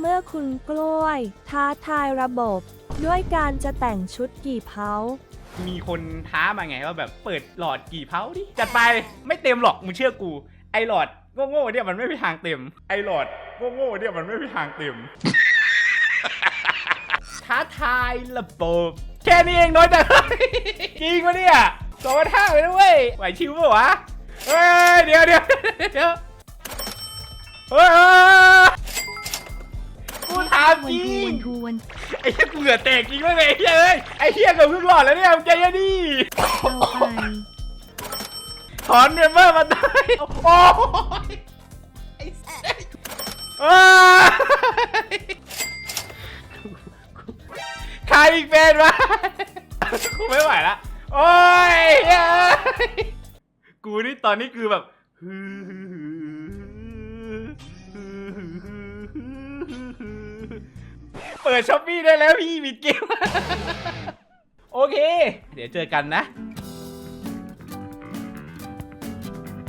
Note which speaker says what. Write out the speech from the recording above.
Speaker 1: เมื่อคุณกล้วย ท้าทายระบบ ด้วยการจะแต่งชุดกี่เพ้า
Speaker 2: มีคนท้ามาไงว่าแบบเปิดหลอดกี่เผาดิ จัดไปไม่เต็มหรอกมึงเชื่อกู ไอหลอดโง่ๆเนี่ยมันไม่มีทางเต็ม ไอหลอดโง่ๆเนี่ยมันไม่มีทางเต็ม ท้าทายระบบ แค่นี้เองน้อยจังจริงปะเนี่ยสองพันห้าเลยนะเว้ยไหวชิวปะวะเฮ้ยเดี๋ยวเดี๋ยวเดี๋ยวเฮ้ยามจริง
Speaker 3: ทวน
Speaker 2: ไอ้เหี้ยกูเหงื่อแตกจริงด้วยไอ้เหี้ยเอ้ยไอ้เหี้ยกับเพิ่งหลอดแล้วเนี่ยมึงใจเย็นดิ
Speaker 3: เอาไป
Speaker 2: ถอนเมมเบอร์มาได้โอ้ยไอ้สัสเอ้ยใครอีกเป็นวะกูไม่ไหวละโอ้ยเฮ้ยกูนี่ตอนนี้คือแบบฮือ เปิดช้อปปี้ได้แล้วพี่บิดเกม โอเค เดี๋ยวเจอกันนะ